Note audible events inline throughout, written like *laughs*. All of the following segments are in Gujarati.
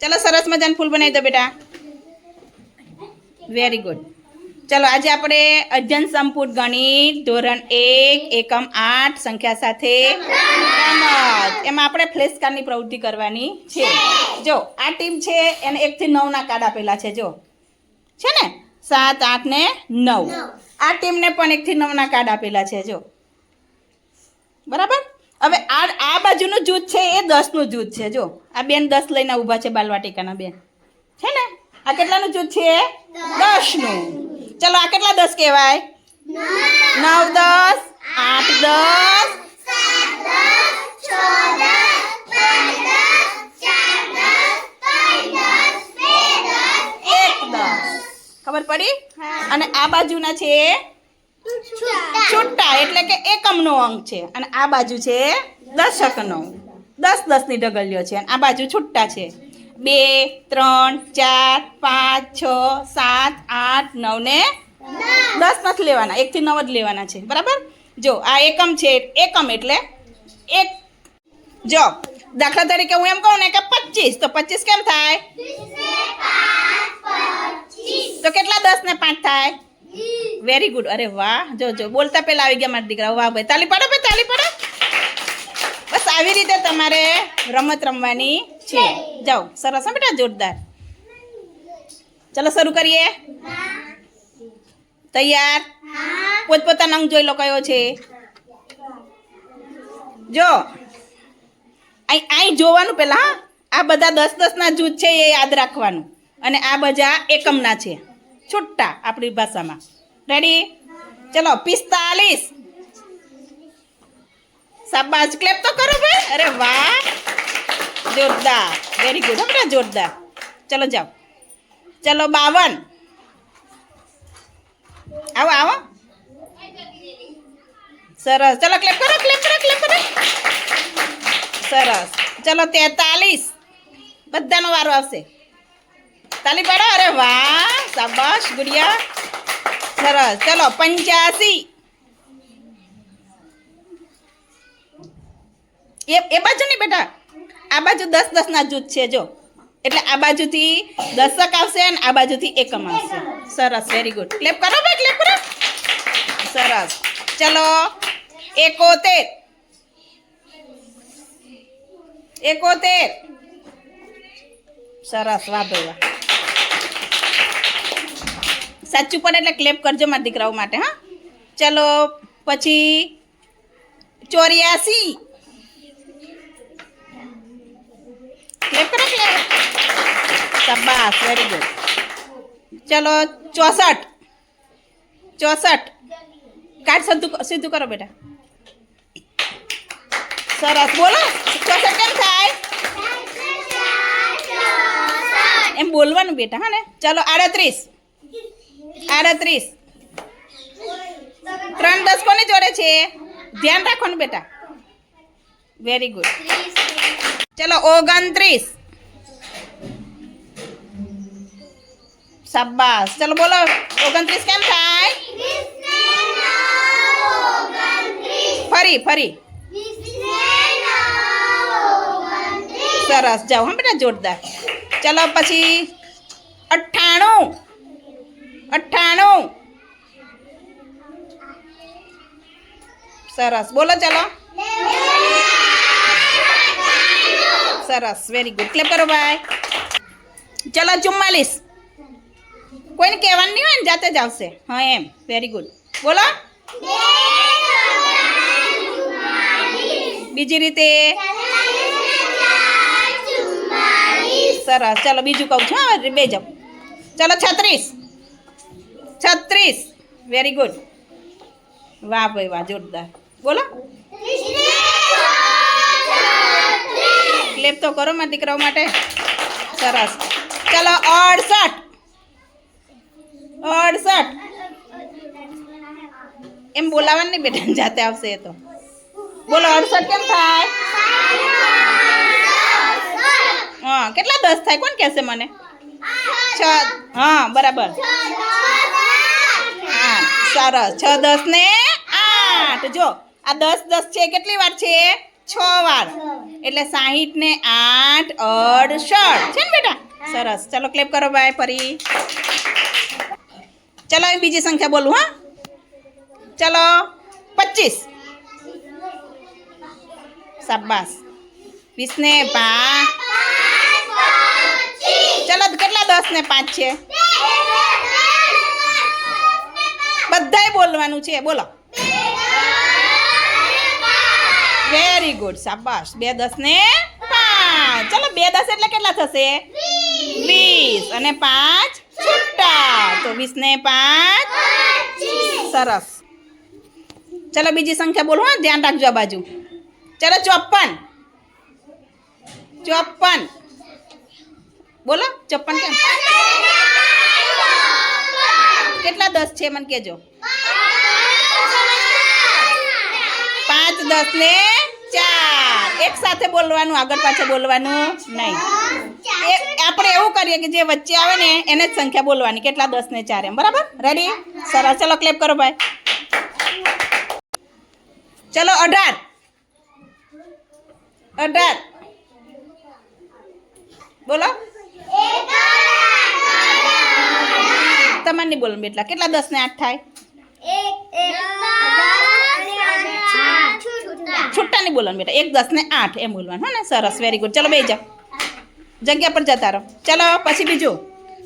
ચલો સરસ મજાનું ફૂલ બનાવી દો બેટા. વેરી ગુડ ચલો, આજે આપણે અધ્યયન સંપૂર્ણ ગણિત ધોરણ એક, એકમ આઠ, સંખ્યા સાથે એમાં આપણે ફ્લેશ કાર્ડની પ્રવૃત્તિ કરવાની છે. જો, આ ટીમ છે, એને એકથી નવના કાર્ડ આપેલા છે, જો. છે ને? સાત, આઠ ને નવ. આ ટીમને પણ એકથી નવના કાર્ડ આપેલા છે, જો. બરાબર? હવે આ આ બાજુનું જૂથ છે એ દસનું જૂથ છે, જો. આ બેન દસ લઈને ઊભા છે બાલવાટિકાના બેન. છે ને? આ કેટલાનું જૂથ છે? દસનું. ચલો, આ કેટલા દસ કહેવાય? નવ દસ, આઠ દસ ખબર પડી? અને આ બાજુના છે છૂટા. એટલે કે એકમનો અંક છે. અને આ બાજુ છે દશકનો. દસ દસની ઢગલીઓ છે. અને આ બાજુ છૂટા છે. બે ત્રણ ચાર પાંચ છ સાત આઠ નવ ને દસ. નથી લેવાના. એકથી નવ જ લેવાના છે. બરાબર? જો આ એકમ છે. એકમ એટલે એક. જો દાખલા તરીકે હું એમ કહું ને કે પચીસ. તો પચીસ કેમ થાય? તો કેટલા દસ ને પાંચ થાય? વેરી ગુડ અરે વાહ. જો જો, બોલતા પહેલા આવી ગયા મારા દીકરા. વાહ ભાઈ. તાલી પાડો ભાઈ, તાલી પાડો. બસ આવી રીતે તમારે રમત રમવાની છે. જાઓ, સરસ હો બેટા, જોરદાર. ચલો શરૂ કરીએ. તૈયાર? પોતપોતાનો અંગ જોઈ લો કયો છે. જો. અહીં અહીં જોવાનું પહેલાં આ બધા દસ દસના જૂથ છે, એ યાદ રાખવાનું. અને આ બધા એકમના છે. છૂટા આપણી ભાષામાં. રેડી ચલો, પિસ્તાલીસ. શાબાશ. ક્લેપ તો કરો ભાઈ. અરે વાહ. જોરદાર. વેરી ગુડ હમણાં જોરદાર. ચલો, જાઓ. ચલો, બાવન. આવો આવો. સરસ. ચલો ક્લેપ કરો ક્લેપ કરો ક્લેપ કરો. સરસ. ચલો, તેતાલીસ. બધાનો વારો આવશે. તાલી પાડો. અરે વાહ, શાબાશ, ગુડિયા. સરસ. ચલો, પંચ્યાસી. એ એ બાજુ નહીં બેટા. આ બાજુ દસ દસના જૂથ છે, જો. એટલે આ બાજુથી દશક આવશે અને આ બાજુથી એકમ આવશે. સરસ વેરી ગુડ ક્લેપ કરો ભાઈ ક્લેપ કરો. સરસ. ચલો, એકોતેર. એકોતેર. સરસ, વાહ ભાઈ, વાહ. સાચું પડે એટલે ક્લેપ કરજો મારા દીકરાઓ માટે હા. ચલો પછી ચોર્યાસી. ક્લેપ કરો ક્લેપ શાબાશ વેરી ગુડ ચલો ચોસઠ. ચોસઠ. કાઢ સીધું સીધું કરો બેટા. સરસ બોલો. ચોસઠ કેમ થાય? એમ બોલવાનું બેટા હા ને? ચલો આડત્રીસ. આડત્રીસ ત્રણ દસ કોની જોડે છે? ધ્યાન રાખો ને બેટા. વેરી ગુડ ચલો, ઓગણત્રીસ. શાબાશ. ચલો, બોલો, ઓગણત્રીસ કેમ થાય? ફરી ફરી. સરસ. જાઓ, હા બેટા, જોરદાર. ચલો, પછી અઠ્ઠાણું. અઠ્ઠાણું સરસ બોલો ચલો સરસ વેરી ગુડ ક્લેપ કરો ભાઈ ચલો ચુમ્માલીસ કોઈને કહેવાનું નહીં હોય ને જાતે જ આવશે હા એમ વેરી ગુડ બોલો બીજી રીતે સરસ ચલો બીજું કહું છું હા બે જાઓ ચલો છત્રીસ છત્રીસ વેરી ગુડ વાહ ભાઈ વાહ જોરદાર બોલો ક્લેપ તો કરો મારા દીકરાઓ માટે સરસ ચલો અડસઠ અડસઠ એમ બોલાવવાનું નહીં બેટા જાતે આવશે એ તો બોલો અડસઠ કેમ થાય હા કેટલા દસ થાય કોણ કહેશે મને છ હા બરાબર આઠ સરસ છ, દસ ને આઠ. જો, આ દસ દસ છે, કેટલી વાર છે? છ વાર. એટલે સાહીઠ ને આઠ અડસઠ. છે ને બેટા? સરસ. ચલો ક્લેપ કરો ભાઈ ફરી. ચલો એ બીજી સંખ્યા બોલું, હા? ચલો, પચીસ. શાબાશ. વીસ ને પાંચ ચલો, કેટલા દસ ને પાંચ છે? બધાય બોલવાનું છે, બોલો. વેરી ગુડ શાબાશ. બે દસ ને પાંચ. ચલો, બે દસ એટલે કેટલા થશે? વીસ. અને પાંચ છૂટા. તો વીસ ને પાંચ સરસ. ચલો, બીજી સંખ્યા બોલો ધ્યાન રાખજો આ બાજુ. ચલો ચોપન ચોપન બોલો ચોપન કેમ? કેટલા દસ છે, મને કહેજો. પાંચ દસ ને ચાર. એક સાથે બોલવાનું, આગળ પાછળ બોલવાનું નહીં. આપણે એવું કરીએ કે જે વચ્ચે આવે ને, એને જ સંખ્યા બોલવાની. કેટલા દસ ને ચાર એમ, બરાબર? રેડી સરસ. ચલો ક્લેપ કરો ભાઈ. ચલો, અઢાર. અઢાર. બોલો. તમારે નહીં બોલવાનું બેટલા. કેટલા દસ ને આઠ થાય? છૂટા નહીં બોલવાનું બેટા. એક દસ ને આઠ એમ બોલવાનું. હો ને? સરસ. વેરી ગુડ ચલો બે જાઓ. જગ્યા પર જતા રહો. ચલો પછી બીજું.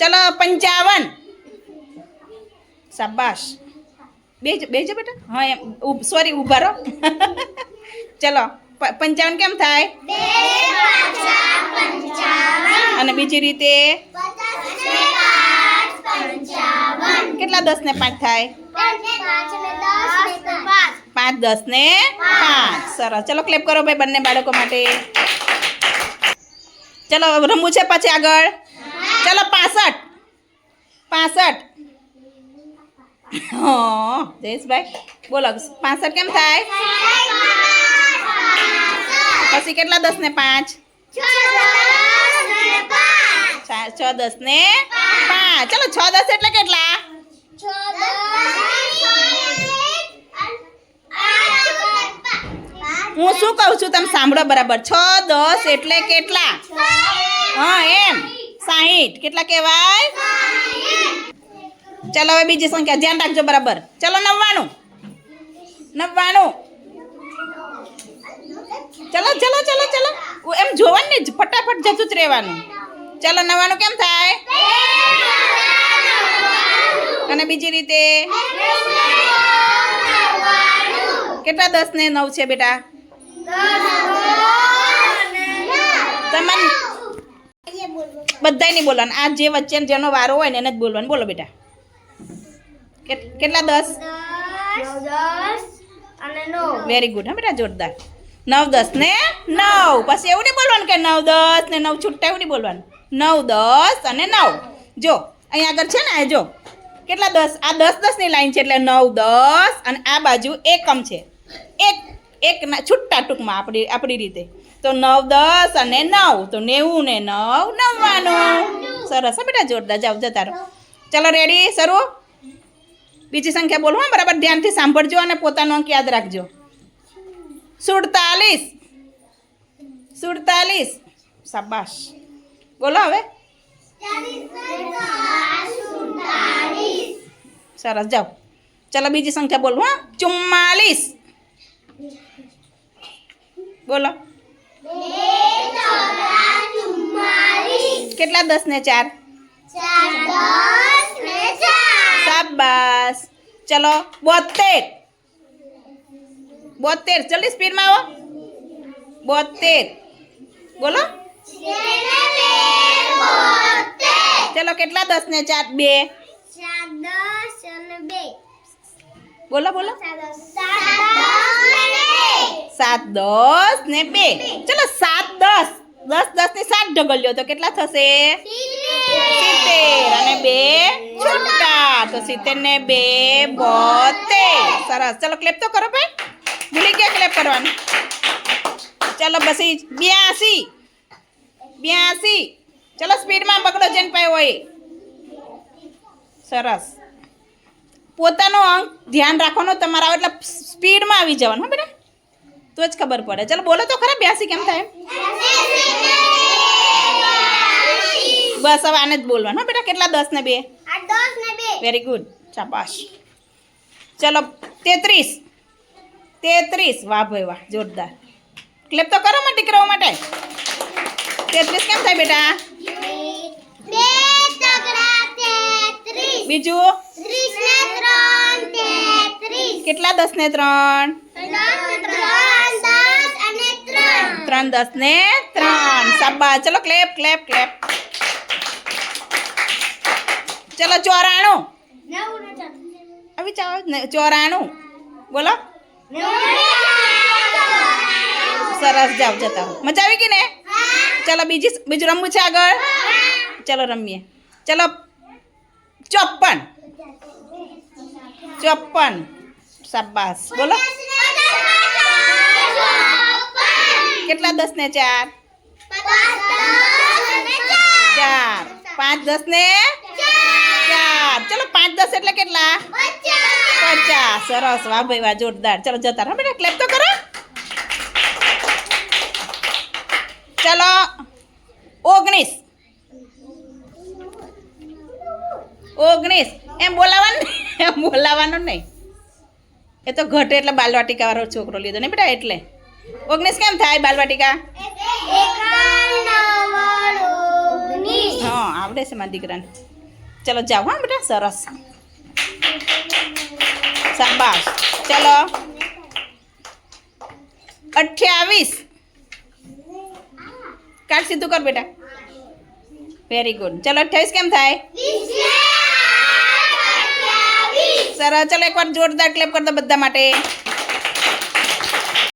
ચલો પંચાવન. શાબાશ. બે બે જો બેટા. હા એમ. સોરી ઊભા રહો. *laughs* ચલો પંચાવન કેમ થાય? અને બીજી રીતે કેટલા દસ ને પાંચ થાય? પાંચ દસ ને પાંચ. સરસ. ચલો ક્લેપ કરો ભાઈ બંને બાળકો માટે. ચલો રમવું છે પછી આગળ. ચલો પાસઠ. પાસઠ. હા જયેશભાઈ બોલો પાસઠ કેમ થાય? પછી કેટલા દસ ને પાંચ. છ દસ ને પાંચ. ચલો છ દસ એટલે કેટલા? હું શું કહું છું તમે સાંભળો બરાબર. છ, દસ એટલે કેટલા? હા, એમ. સાહીઠ. કેટલા કહેવાય? ચલો, હવે બીજી સંખ્યા. ધ્યાન રાખજો બરાબર. ચલો, નવ્વાણું. નવ્વાણું. ચલો ચલો ચલો ચલો. એમ જોવાનું નહીં ફટાફટ જતું જ રહેવાનું. ચલો, નવ્વાણું કેમ થાય? અને બીજી રીતે? કેટલા દસ ને નવ છે બેટા? તમારે બધાય નહીં બોલવાનું. આ જે વચ્ચે જેનો વારો હોય ને એને જ બોલવાનું. બોલો બેટા. કેટલા? દસ? વેરી ગુડ હા બેટા, જોરદાર. નવ દસ ને નવ. પછી એવું નહીં બોલવાનું કે નવ દસ ને નવ છૂટતા, એવું નહીં બોલવાનું. નવ દસ અને નવ. જો અહીં આગળ છે ને જો. કેટલા દસ? આ દસ દસની લાઈન છે એટલે નવ દસ અને આ બાજુ એકમ છે. એક એક છૂટા ટૂંકમાં આપણી આપણી રીતે. તો નવ, દસ અને નવ. તો નેવું ને નવ, નવ્વાણું. સરસ બેટા, જોરદાર. જાઓ, જતા રહો. ચલો રેડી શરૂ? બીજી સંખ્યા બોલો બરાબર. ધ્યાનથી સાંભળજો અને પોતાનો અંક યાદ રાખજો. સુડતાલીસ. સુડતાલીસ. શાબાશ. બોલો હવે. સરસ, જાઓ. ચલો, બીજી સંખ્યા બોલો, હા. ચુમ્માલીસ. બોલો. કેટલા દસ ને ચાર? શાબાશ. ચલો, બોતેર. બોતેર. જલ્દી સ્પીડમાં આવો. બોતેર. બોલો. ચલો, કેટલા દસ ને ચાર? બે. બોલો બોલો. સાત દસ ને બે. ચલો, સાત દસ. દસ દસ ને સાત ઢગલ્યો. તો કેટલા થશે? સિત્તેર. અને બે છૂટા. તો સિત્તેર ને બે, બોતેર. સરસ. ચલો ક્લેપ તો કરો ભાઈ. ભૂલી ગયા ક્લેપ કરવાનું. ચલો, પછી બ્યાસી. બ્યાસી. ચલો સ્પીડમાં પકડો જેન પાયો હોય. સરસ. પોતાનો અંગ ધ્યાન રાખવાનો તમારા એટલે સ્પીડમાં આવી જવાનું, હો બેટા. તો જ ખબર પડે. ચાલો, બોલો તો ખરા, બ્યાસી કેમ થાય? બસ, હવે આને જ બોલવાનું, હો બેટા. કેટલા? દસ ને બે? વેરી ગુડ શાબાશ. ચલો, તેત્રીસ. તેત્રીસ. વાહ ભાઈ, વાહ, જોરદાર. ક્લેપ તો કરો માં દીકરાઓ માટે. તેત્રીસ કેમ થાય, બેટા? બીજું? કેટલા દસ ને ત્રણ? ત્રણ દસ ને ત્રણ. સાબા ચલો ક્લેપ ક્લેપ ક્લેપ ચલો ચોરાણું. આવી ચાલો ચોરાણું. બોલો. સરસ જાવ જતા મજા આવી ગઈ ને? ચલો બીજી બીજું રમવું છે આગળ? ચલો રમીએ. ચલો ચોપન ચોપન શાબાશ બોલો કેટલા દસ ને ચાર ચાર પાંચ દસ ને ચાર ચલો પાંચ દસ એટલે કેટલા પચાસ સરસ વાહ ભાઈ વાહ જોરદાર ચલો જતા રહો બેટા ક્લેપ તો કરો ચલો ઓગણીસ ઓગણીસ એમ બોલાવાનું એમ બોલાવાનું નહીં. એ તો ઘટે એટલે બાલવાટિકાવાળો છોકરો લીધો ને બેટા એટલે. ઓગણીસ કેમ થાય બાલવાટિકા? હા, આવડે છે મારા દીકરાને. ચલો જાઓ હા બેટા, સરસ. શાબાશ. ચલો. અઠ્યાવીસ. કાઢ સીધું કર બેટા. વેરી ગુડ ચલો, અઠ્યાવીસ કેમ થાય? સરસ. ચલો એકવાર જોરદાર ક્લેપ કર દો બધા માટે.